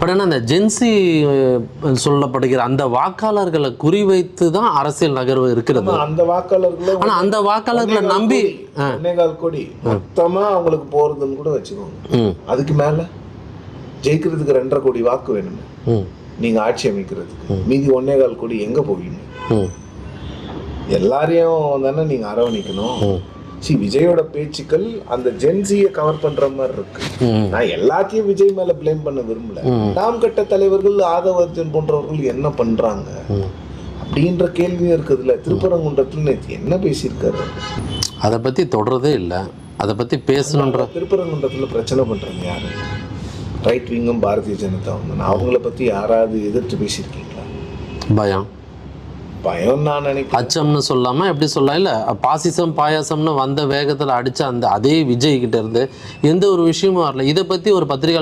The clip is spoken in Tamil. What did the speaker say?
பட் ஆனால் அந்த ஜென்சி சொல்லப்படுகிற அந்த வாக்காளர்களை குறிவைத்து தான் அரசியல் நகர்வு இருக்கிறது. அந்த வாக்காளர்களை ஆனா அந்த வாக்காளர்களை நம்பி ஒன்னேகால் கோடி மொத்தமா அவங்களுக்கு போறதுன்னு கூட வச்சுக்கோங்க. அதுக்கு மேல ஜெயிக்கிறதுக்கு ரெண்டரை கோடி வாக்கு வேணுமே. ம், நீங்க ஆட்சி அமைக்கிறதுக்கு. மீதி ஒன்னேகால் கோடி எங்க போவீங்க? எல்லாரையும் தானே நீங்க அரவணைக்கணும். சி விஜயோட பேச்சுக்கள் அந்த ஜென்சியை கவர் பண்ற மாதிரி இருக்கு. நான் எல்லாத்தையும் விஜய் மேல ப்ளேம் பண்ண விரும்பல. நாம் கட்ட தலைவர்கள் ஆதவ அர்ஜுன் போன்றவர்கள் என்ன பண்றாங்க. அப்படின்ற கேள்வியும் இருக்குதுல்ல. திருப்பரங்குன்றத்துல நேற்று என்ன பேசியிருக்காரு? அதை பத்தி தொடரதே இல்லை. அதை பத்தி பேசணுன்ற திருப்பரங்குன்றத்துல பிரச்சனை பண்றாங்க யாரு? ரைட் விங்கும் பாரதிய ஜனதாவும் தானே. அவங்கள பத்தி யாராவது எதிர்த்து பேசியிருக்கீங்களா? பயம். பயம் நான் நினைக்கிறேன். அச்சம்னு சொல்லாம எப்படி சொல்லலாம்? இல்ல பாசிசம் பாயாசம்னு வந்த வேகத்துல அடிச்ச அந்த அதே விஜய் கிட்ட இருந்து எந்த ஒரு விஷயமும் வரல. இதை பத்தி ஒரு பத்திரிகை